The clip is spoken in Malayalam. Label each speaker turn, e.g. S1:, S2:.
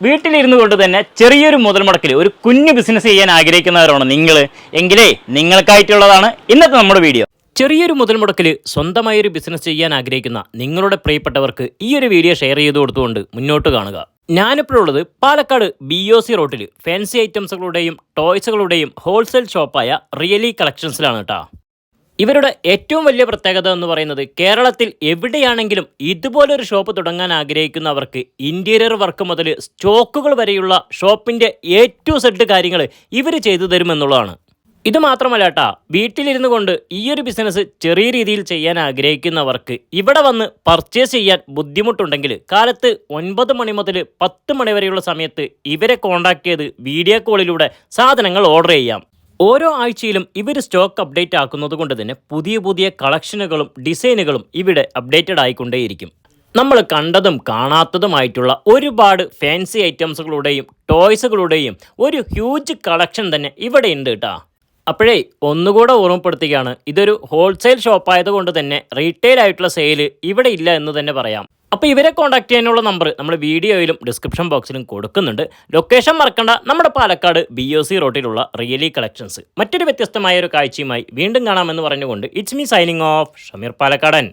S1: വീട്ടിലിരുന്നു കൊണ്ട് തന്നെ ചെറിയൊരു മുതൽ മുടക്കിൽ ഒരു കുഞ്ഞു ബിസിനസ് ചെയ്യാൻ ആഗ്രഹിക്കുന്നവരാണ് നിങ്ങൾ എങ്കിലേ നിങ്ങൾക്കായിട്ടുള്ളതാണ് ഇന്നത്തെ നമ്മുടെ വീഡിയോ. ചെറിയൊരു മുതൽ മുടക്കിൽ സ്വന്തമായി ഒരു ബിസിനസ് ചെയ്യാൻ ആഗ്രഹിക്കുന്ന നിങ്ങളുടെ പ്രിയപ്പെട്ടവർക്ക് ഈ ഒരു വീഡിയോ ഷെയർ ചെയ്ത് കൊടുത്തുകൊണ്ട് മുന്നോട്ട് കാണുക. ഞാനിപ്പോഴുള്ളത് പാലക്കാട് ബി ഒ സി റോട്ടിൽ. ഫാൻസി ഐറ്റംസുകളുടെയും ടോയ്സുകളുടെയും ഹോൾസെയിൽ ഷോപ്പായ റിയലി കളക്ഷൻസിലാണ് കേട്ടോ ഇവരുടെ ഏറ്റവും വലിയ പ്രത്യേകത എന്ന് പറയുന്നത് കേരളത്തിൽ എവിടെയാണെങ്കിലും ഇതുപോലൊരു ഷോപ്പ് തുടങ്ങാൻ ആഗ്രഹിക്കുന്നവർക്ക് ഇന്റീരിയർ വർക്ക് മുതൽ സ്റ്റോക്കുകൾ വരെയുള്ള ഷോപ്പിന്റെ എ ടു സെഡ് കാര്യങ്ങൾ ഇവർ ചെയ്തു തരുമെന്നുള്ളതാണ്. ഇത് മാത്രമല്ല കേട്ടാ വീട്ടിലിരുന്നു കൊണ്ട് ഈ ഒരു ബിസിനസ് ചെറിയ രീതിയിൽ ചെയ്യാൻ ആഗ്രഹിക്കുന്നവർക്ക് ഇവിടെ വന്ന് പർച്ചേസ് ചെയ്യാൻ ബുദ്ധിമുട്ടുണ്ടെങ്കിൽ കാലത്ത് ഒൻപത് മണി മുതൽ പത്ത് മണി വരെയുള്ള സമയത്ത് ഇവരെ കോൺടാക്ട് ചെയ്ത് വീഡിയോ കോളിലൂടെ സാധനങ്ങൾ ഓർഡർ ചെയ്യാം. ഓരോ ആഴ്ചയിലും ഇവർ സ്റ്റോക്ക് അപ്ഡേറ്റ് ആക്കുന്നത് കൊണ്ട് തന്നെ പുതിയ പുതിയ കളക്ഷനുകളും ഡിസൈനുകളും ഇവിടെ അപ്ഡേറ്റഡ് ആയിക്കൊണ്ടേയിരിക്കും. നമ്മൾ കണ്ടതും കാണാത്തതുമായിട്ടുള്ള ഒരുപാട് ഫാൻസി ഐറ്റംസുകളുടെയും ടോയ്സുകളുടെയും ഒരു ഹ്യൂജ് കളക്ഷൻ തന്നെ ഇവിടെ ഉണ്ട് കേട്ടോ. അപ്പോഴേ ഒന്നുകൂടെ ഓർമ്മപ്പെടുത്തുകയാണ് ഇതൊരു ഹോൾസെയിൽ ഷോപ്പായതുകൊണ്ട് തന്നെ റീറ്റെയിൽ ആയിട്ടുള്ള സെയിൽ ഇവിടെ ഇല്ല എന്ന് തന്നെ പറയാം. അപ്പോൾ ഇവരെ കോൺടാക്ട് ചെയ്യാനുള്ള നമ്പർ നമ്മൾ വീഡിയോയിലും ഡിസ്ക്രിപ്ഷൻ ബോക്സിലും കൊടുക്കുന്നുണ്ട്. ലൊക്കേഷൻ മറക്കണ്ട നമ്മുടെ പാലക്കാട് ബി ഒ സി റോട്ടിലുള്ള റിയലി കളക്ഷൻസ് മറ്റൊരു വ്യത്യസ്തമായ ഒരു കാഴ്ചയുമായി വീണ്ടും കാണാമെന്ന് പറഞ്ഞുകൊണ്ട് it's me signing off Shameer Palakkadan.